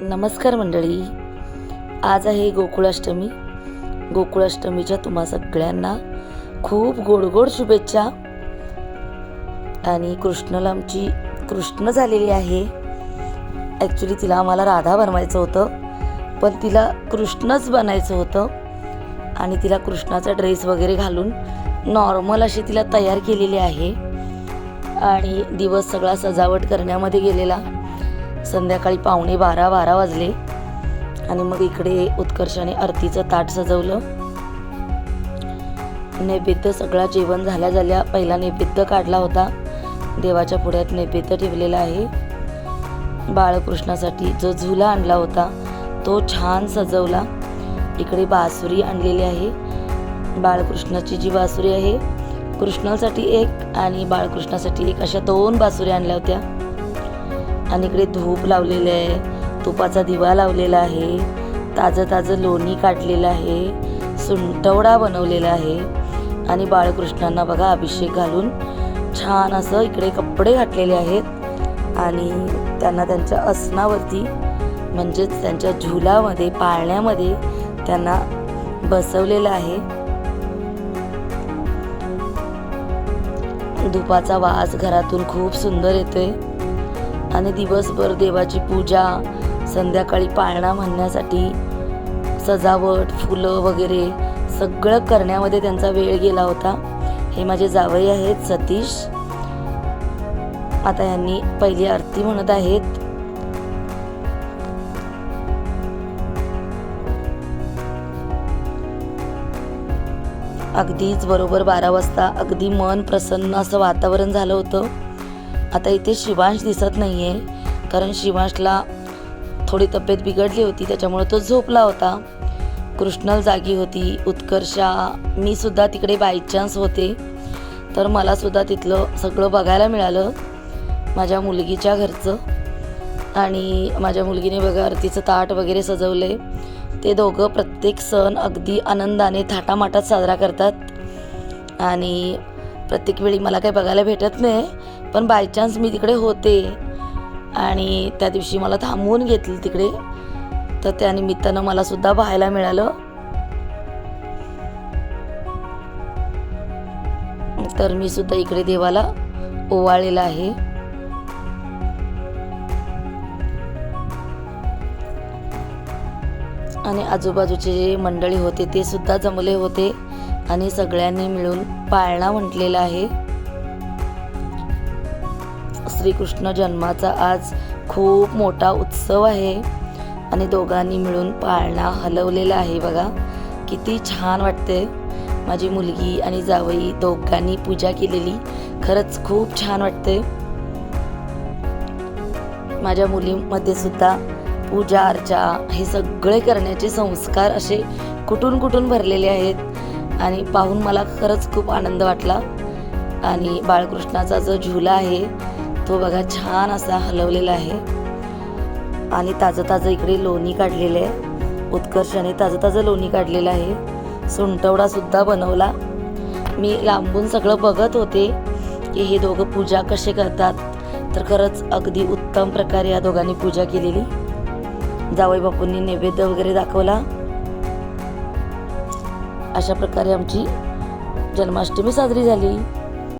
नमस्कार मंडळी. आज आहे गोकुळाष्टमी. गोकुळाष्टमीच्या तुम्हा सगळ्यांना खूप गोड गोड शुभेच्छा. आणि कृष्णला आमची कृष्ण झालेली आहे. ॲक्च्युली तिला आम्हाला राधा बनवायचं होतं. पण तिला कृष्णच बनायचं होतं. आणि तिला कृष्णाचा ड्रेस वगैरे घालून नॉर्मल अशी तिला तयार केलेली आहे. आणि दिवस सगळा सजावट करण्यामध्ये गेलेला. संध्याकाळी पावणे बारा बारा वाजले. आणि मग इकडे उत्कर्षाने आरतीचं ताट सजवलं. नैवेद्य सगळा जेवण झाल्या झाल्या पहिला नैवेद्य काढला होता. देवाच्या पुढ्यात नैवेद्य ठेवलेला आहे. बाळकृष्णासाठी जो झुला आणला होता तो छान सजवला. इकडे बासुरी आणलेली आहे. बाळकृष्णाची जी बासुरी आहे कृष्णासाठी एक आणि बाळकृष्णासाठी एक अशा दोन बासुरी आणल्या होत्या. आणि इकडे धूप लावलेले आहे. तुपाचा दिवा लावलेला आहे. ताजं ताजं लोणी काढलेलं आहे. सुंटवडा बनवलेला आहे. आणि बाळकृष्णांना बघा अभिषेक घालून छान असं इकडे कपडे घातलेले आहेत. आणि त्यांना त्यांच्या आसनावरती म्हणजेच त्यांच्या झुलामध्ये पाळण्यामध्ये त्यांना बसवलेलं आहे. धुपाचा वास घरातून खूप सुंदर येतोय. आणि दिवसभर देवाची पूजा संध्याकाळी पाळणा म्हणण्यासाठी सजावट फुलं वगैरे सगळं करण्यामध्ये त्यांचा वेळ गेला होता. हे माझे जावई आहेत सतीश. आता यांनी पहिली आरती म्हणत आहेत. अगदीच बरोबर बारा वाजता अगदी मन प्रसन्न असं वातावरण झालं होतं. आता इथे शिवांश दिसत नाही आहे कारण शिवांशला थोडी तब्येत बिघडली होती त्याच्यामुळे तो झोपला होता. कृष्णल जागी होती. उत्कर्षा मी सुद्धा तिकडे बाय चान्स होते. तर मला सुद्धा तिथलं सगळं बघायला मिळालं माझ्या मुलगीच्या घरचं. आणि माझ्या मुलगीने बघा आरतीचं ताट वगैरे सजवले. ते दोघं प्रत्येक सण अगदी आनंदाने थाटामाटात साजरा करतात. आणि प्रत्येक वेळी मला काही बघायला भेटत नाही. पण बाय चान्स मी तिकडे होते. आणि त्या दिवशी मला थांबवून घेतलं तिकडे. तर त्या निमित्तानं मला सुद्धा पाहायला मिळालं. तर मी सुद्धा इकडे देवाला ओवाळलेला आहे. आणि आजूबाजूचे जे मंडळी होते ते सुद्धा जमले होते. आणि सगळ्यांनी मिळून पाळणा म्हटलेला आहे. श्रीकृष्ण जन्माचा आज खूप मोठा उत्सव आहे. आणि दोघांनी मिळून पाळणा हलवलेला आहे बघा. किती छान वाटते माझी मुलगी आणि जावई दोघांनी पूजा केलेली. खरंच खूप छान वाटते माझ्या मुलीमध्ये सुद्धा पूजा अर्चा हे सगळे करण्याचे संस्कार असे कुठून कुठून भरलेले आहेत. आणि पाहून मला खरंच खूप आनंद वाटला. आणि बाळकृष्णाचा जो झुला आहे तो बघा छान असा हलवलेला आहे. आणि ताजं ताजं इकडे लोणी काढलेलं आहे. उत्कर्षाने ताजं ताजं लोणी काढलेलं आहे. सुंटवडासुद्धा बनवला. मी लांबून सगळं बघत होते की हे दोघं पूजा कसे करतात. तर खरंच अगदी उत्तम प्रकारे या दोघांनी पूजा केलेली. जावई बापूंनी नैवेद्य वगैरे दाखवला. अशा प्रकारे आमची जन्माष्टमी साजरी झाली.